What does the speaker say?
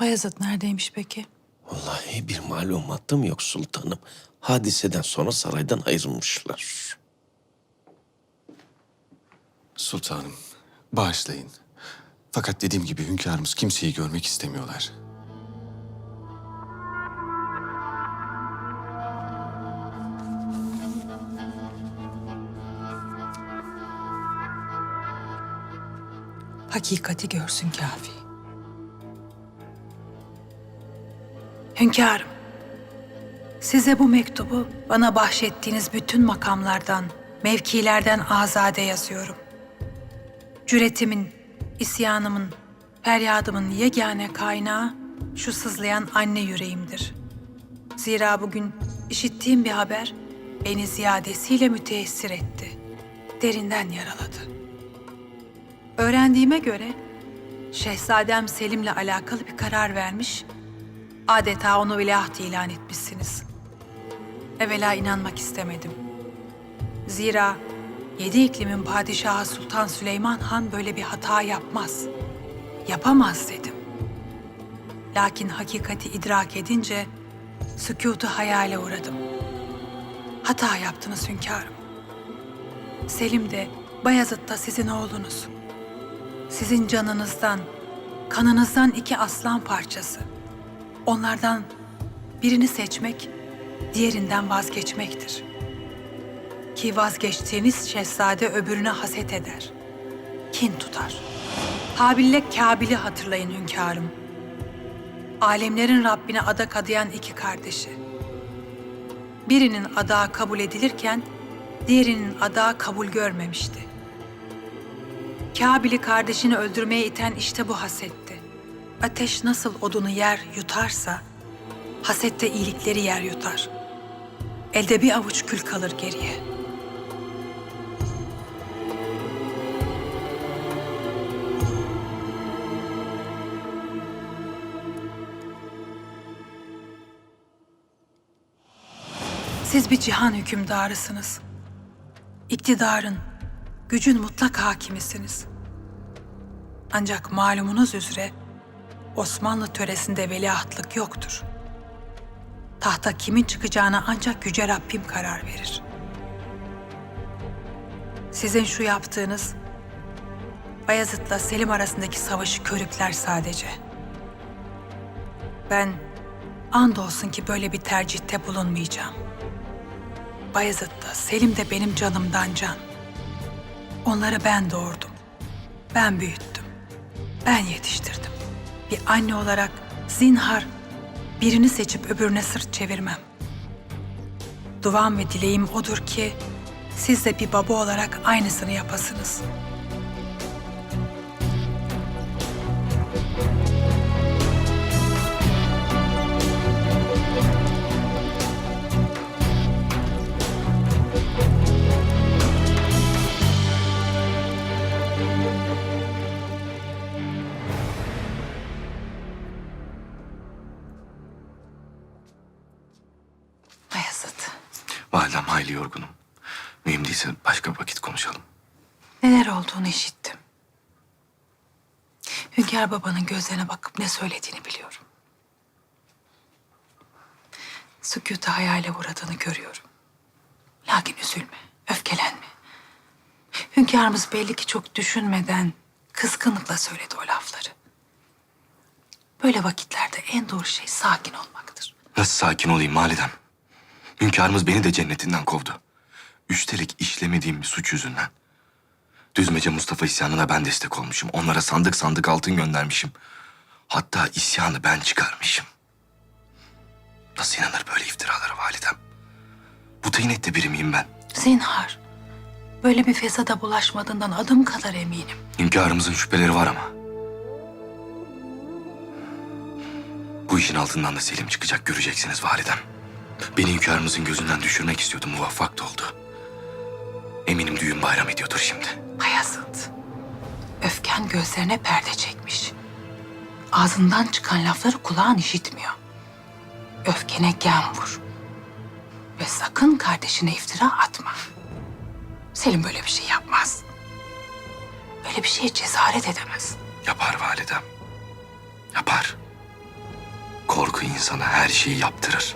Bayezid neredeymiş peki? Vallahi bir malumatım yok sultanım. Hadiseden sonra saraydan ayrılmışlar. Sultanım, bağışlayın. Fakat dediğim gibi hünkârımız kimseyi görmek istemiyorlar. Hakikati görsün kafi. Hünkârım, size bu mektubu bana bahşettiğiniz bütün makamlardan, mevkilerden azade yazıyorum. Cüretimin, isyanımın, feryadımın yegane kaynağı şu sızlayan anne yüreğimdir. Zira bugün işittiğim bir haber beni ziyadesiyle müteessir etti. Derinden yaraladı. Öğrendiğime göre Şehzadem Selim'le alakalı bir karar vermiş, adeta onu veliaht ilan etmişsiniz. Evvela inanmak istemedim. Zira yedi iklimin padişahı Sultan Süleyman Han böyle bir hata yapmaz. Yapamaz dedim. Lakin hakikati idrak edince sükutu hayale uğradım. Hata yaptınız hünkârım. Selim de Bayezid da sizin oğlunuz. Sizin canınızdan, kanınızdan iki aslan parçası. Onlardan birini seçmek, diğerinden vazgeçmektir. Ki vazgeçtiğiniz şehzade öbürüne haset eder. Kin tutar. Habil'le Kabil'i hatırlayın hünkârım. Alemlerin Rabbine adak adayan iki kardeşi. Birinin adağı kabul edilirken, diğerinin adağı kabul görmemişti. Kabil'i kardeşini öldürmeye iten işte bu hasetti. Ateş nasıl odunu yer yutarsa, hasette iyilikleri yer yutar. Elde bir avuç kül kalır geriye. Siz bir cihan hükümdarısınız. İktidarın, gücün mutlak hakimisiniz. Ancak malumunuz üzere Osmanlı töresinde veliahtlık yoktur. Tahta kimin çıkacağına ancak Yüce Rabbim karar verir. Sizin şu yaptığınız Bayezid'le Selim arasındaki savaşı körükler sadece. Ben andolsun ki böyle bir tercihte bulunmayacağım. Bayezid de Selim de benim canımdan can. Onları ben doğurdum. Ben büyüttüm. Ben yetiştirdim. Bir anne olarak zinhar birini seçip öbürüne sırt çevirmem. Duam ve dileğim odur ki siz de bir baba olarak aynısını yapasınız. Validem hayli yorgunum. Mühim değilse başka bir vakit konuşalım. neler olduğunu işittim. Hünkâr babanın gözlerine bakıp ne söylediğini biliyorum. Sükuta hayale uğradığını görüyorum. Lakin üzülme, öfkelenme. Hünkârımız belli ki çok düşünmeden, kızgınlıkla söyledi o lafları. Böyle vakitlerde en doğru şey sakin olmaktır. Nasıl sakin olayım validem? Hünkârımız beni de cennetinden kovdu. Üstelik işlemediğim bir suç yüzünden. Düzmece Mustafa isyanına ben destek olmuşum. Onlara sandık sandık altın göndermişim. Hatta isyanı ben çıkarmışım. Nasıl inanır böyle iftiralara validem? Bu tıynette biri miyim ben? Zinhar, böyle bir fesada bulaşmadığından adım kadar eminim. Hünkârımızın şüpheleri var ama. Bu işin altından da Selim çıkacak göreceksiniz validem. Beni hünkârımızın gözünden düşürmek istiyordu muvaffak da oldu. Eminim düğün bayram ediyordur şimdi. Bayezid, öfken gözlerine perde çekmiş. Ağzından çıkan lafları kulağın işitmiyor. Öfkene gem vur. Ve sakın kardeşine iftira atma. Selim böyle bir şey yapmaz. Böyle bir şeye cesaret edemez. Yapar validem. Yapar. Korku insana her şeyi yaptırır.